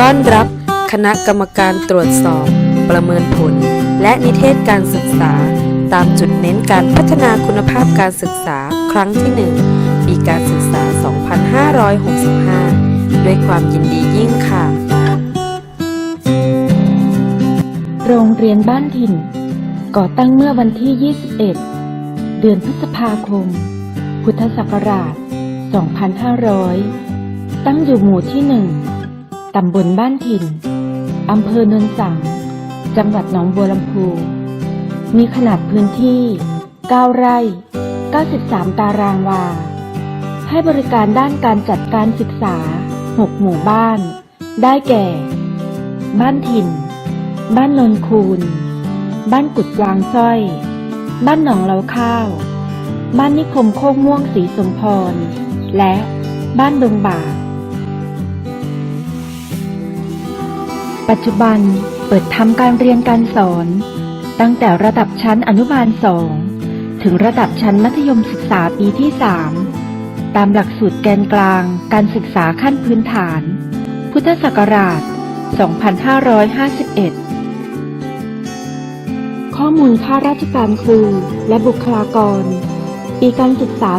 ต้อนรับคณะกรรมการตรวจสอบ ประเมินผล และนิเทศการศึกษา ตามจุดเน้นการพัฒนาคุณภาพการศึกษาครั้งที่ 1 ปีการศึกษา 2565 ด้วยความยินดียิ่งค่ะ โรงเรียนบ้านถิ่น ก่อตั้งเมื่อวันที่ 21 เดือนพฤษภาคม พุทธศักราช 2500 ตั้งอยู่หมู่ที่ 1 ตำบลบ้านถิ่น อำเภอเนินสัง จังหวัดหนองบัวลำพู มีขนาดพื้นที่ 9 ไร่ 93 ตารางวา ให้บริการด้านการจัดการศึกษา 6 หมู่บ้าน ได้แก่ บ้านถิ่น บ้านนนคูน บ้านกุดวางสร้อย บ้านหนองเล้าข้าว บ้านนิคมโคกม่วงสีสมพร และบ้านดงบ่า ปัจจุบันเปิดทำการเรียนการสอน ตั้งแต่ระดับชั้นอนุบาลสองถึงระดับชั้นมัธยมศึกษาปีที่3ตามหลักสูตรแกนกลางการศึกษาขั้นพื้นฐาน พุทธศักราช 2551 ข้อมูลค่าราชการครูและบุคลากร ปีการศึกษา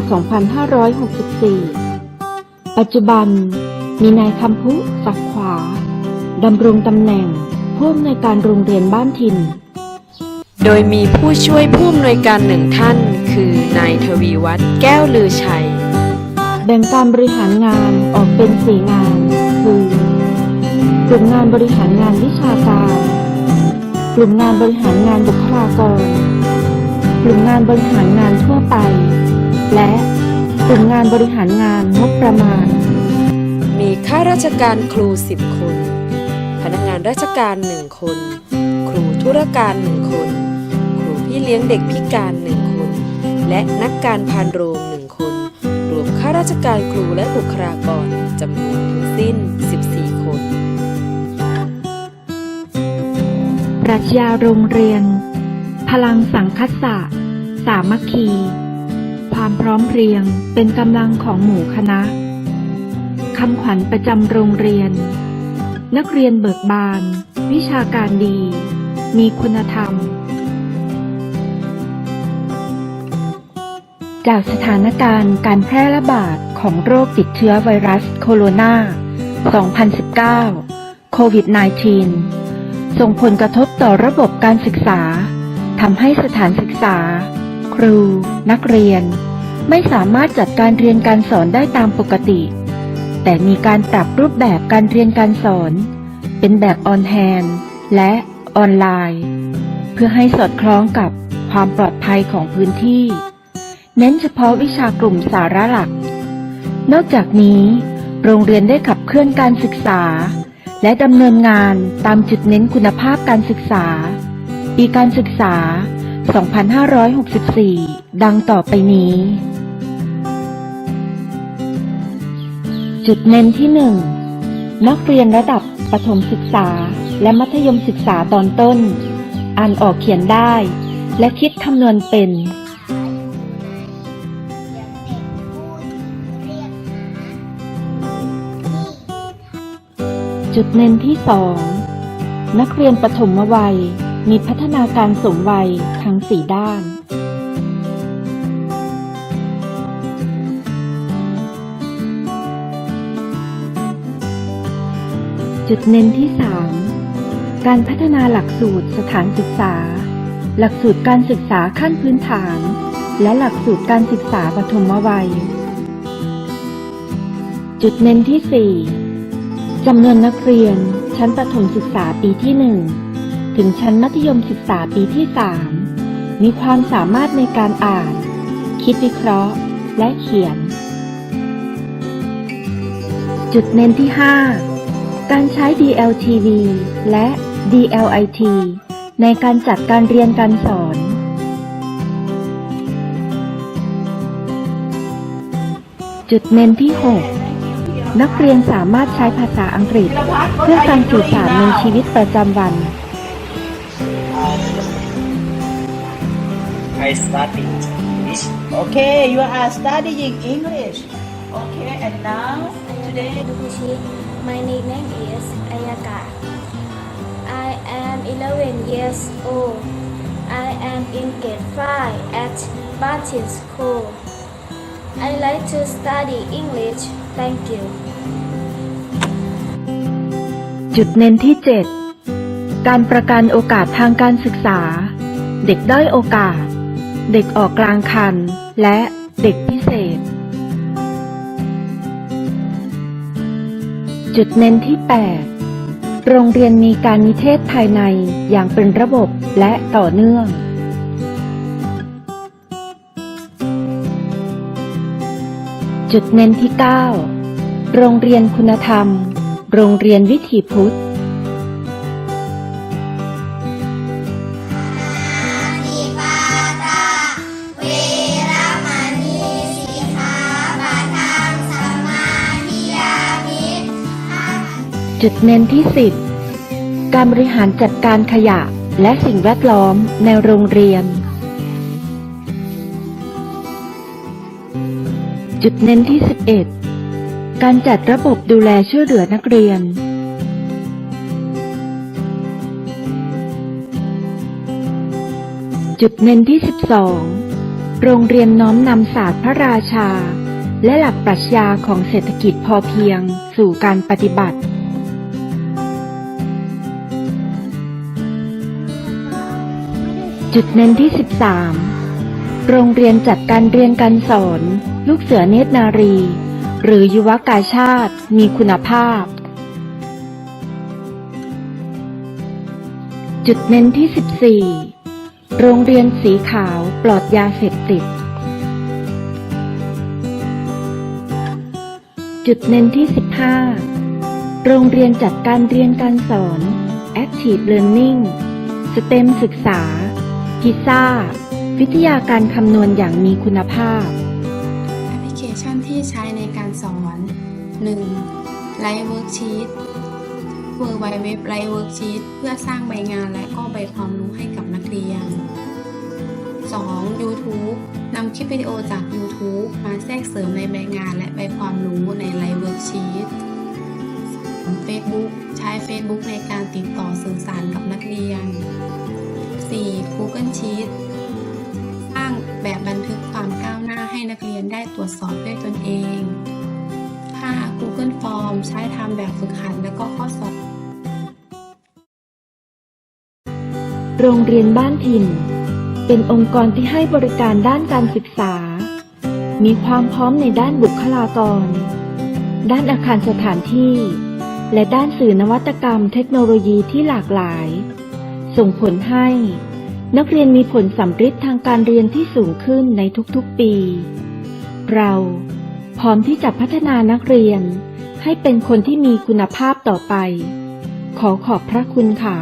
2564 ปัจจุบันมีนายคำพุศักขวา ดำรงตำแหน่งผู้อำนวยการโรงเรียนบ้านถิ่นโดยมีผู้ช่วยผู้อำนวยการหนึ่งท่าน คือนายทวีวัฒน์แก้วลือชัย แบ่งการบริหารงานออกเป็นสี่งาน คือกลุ่มงานบริหารงานวิชาการ กลุ่มงานบริหารงานบุคลากร กลุ่มงานบริหารงานทั่วไป และกลุ่มงานบริหารงานงบประมาณ มีข้าราชการครู10คนพนักงาน ราชการ1คน ครูธุรการ1คน ครูพี่เลี้ยงเด็กพิการ1คน และนักการพานโรง1คน รวมข้าราชการครูและบุคลากรจำนวนทั้งสิ้น 14 คน ปรัชญาโรงเรียน พลังสังคสะ สามัคคี ความพร้อมเพรียงเป็นกำลังของหมู่คณะคำขวัญประจำโรงเรียน นักเรียนเบิกบาน วิชาการดี มีคุณธรรม จากสถานการณ์การแพร่ระบาดของโรคติดเชื้อไวรัสโคโรนา 2019 โควิด -19 ส่งผลกระทบต่อระบบการศึกษา ทำให้สถานศึกษา ครู นักเรียน ไม่สามารถจัดการเรียนการสอนได้ตามปกติ แต่มีการปรับรูปแบบการเรียนการสอน เป็นแบบออนแฮนและออนไลน์ เพื่อให้สอดคล้องกับความปลอดภัยของพื้นที่ เน้นเฉพาะวิชากลุ่มสาระหลัก นอกจากนี้ โรงเรียนได้ขับเคลื่อนการศึกษา และดำเนินงานตามจุดเน้นคุณภาพการศึกษา ปีการศึกษา 2564 ดังต่อไปนี้ จุดเน้นที่ 1 นักเรียนระดับประถมศึกษา และมัธยมศึกษาตอนต้น อ่านออกเขียนได้ และคิดคำนวณเป็น จุดเน้นที่สองนักเรียนปฐมวัย มีพัฒนาการสมวัยทั้งสี่ด้าน จุดเน้นที่สามการพัฒนาหลักสูตรสถานศึกษา หลักสูตรการศึกษาขั้นพื้นฐาน และหลักสูตรการศึกษาปฐมวัย จุดเน้นที่สี่จำนวนนักเรียน ชั้นประถมศึกษาปีที่ 1 ถึงชั้นมัธยมศึกษาปีที่ 3 มีความสามารถในการอ่าน คิดวิเคราะห์ และเขียน จุดเน้นที่ 5 การใช้ DLTV และ DLIT ในการจัดการเรียนการสอน จุดเน้นที่ 6 นักเรียนสามารถใช้ภาษาอังกฤษ เพื่อการสื่อสารในชีวิตประจำวัน I study English. Okay, you are studying English. Okay, and now today My nickname is Ayaka. I am 11 years old. I am in grade 5 at Martin School. I like to study English. Thank you. จุดเน้นที่ 7 การประกันโอกาสทางการศึกษา เด็กด้อยโอกาส เด็กออกกลางคัน และเด็กพิ จุดเน้นที่ 8 โรงเรียนมีการนิเทศภายในอย่างเป็นระบบและต่อเนื่อง จุดเน้นที่ 9 โรงเรียนคุณธรรม โรงเรียนวิถีพุทธ จุดเน้นที่ 10 การบริหารจัดการขยะและสิ่งแวดล้อมในโรงเรียน จุดเน้นที่ 11 การจัดระบบดูแลช่วยเหลือนักเรียน จุดเน้นที่ 12 โรงเรียนน้อมนำศาสตร์พระราชาและหลักปรัชญาของเศรษฐกิจพอเพียงสู่การปฏิบัติ จุดเน้นที่ 13 โรงเรียนจัดการเรียนการสอน ลูกเสือเนตรนารี หรือยุวกาชาติมีคุณภาพ จุดเน้นที่ 14 โรงเรียนสีขาวปลอดยาเสพติด จุดเน้นที่ 15 โรงเรียนจัดการเรียนการสอน Active Learning STEM ศึกษา พิซซ่า วิทยาการคำนวณอย่างมีคุณภาพ แอปพลิเคชันที่ใช้ในการสอน 1. Live Worksheet w w w Live Worksheet เพื่อสร้างใบงานและก็ใบความรู้ให้กับนักเรียน 2. YouTube นำคลิปวิดีโอจาก YouTube มาแทรกเสริมในใบงานและใบความรู้ใน Live Worksheet 3. Facebook ใช้ Facebook ในการติดต่อสื่อสารกับนักเรียน 4. Google Sheet สร้างแบบบันทึกความก้าวหน้าให้นักเรียนได้ตรวจสอบด้วยตนเอง 5. Google Form ใช้ทำแบบฝึกหัดและก็ข้อสอบ โรงเรียนบ้านถิ่น เป็นองค์กรที่ให้บริการด้านการศึกษา มีความพร้อมในด้านบุคลากร ด้านอาคารสถานที่ และด้านสื่อนวัตกรรมเทคโนโลยีที่หลากหลาย ส่งผลให้ นักเรียนมีผลสำฤทธิ์ทางการเรียนที่สูงขึ้นในทุกๆปี เราพร้อมที่จะพัฒนานักเรียนให้เป็นคนที่มีคุณภาพต่อไป ขอขอบพระคุณค่ะ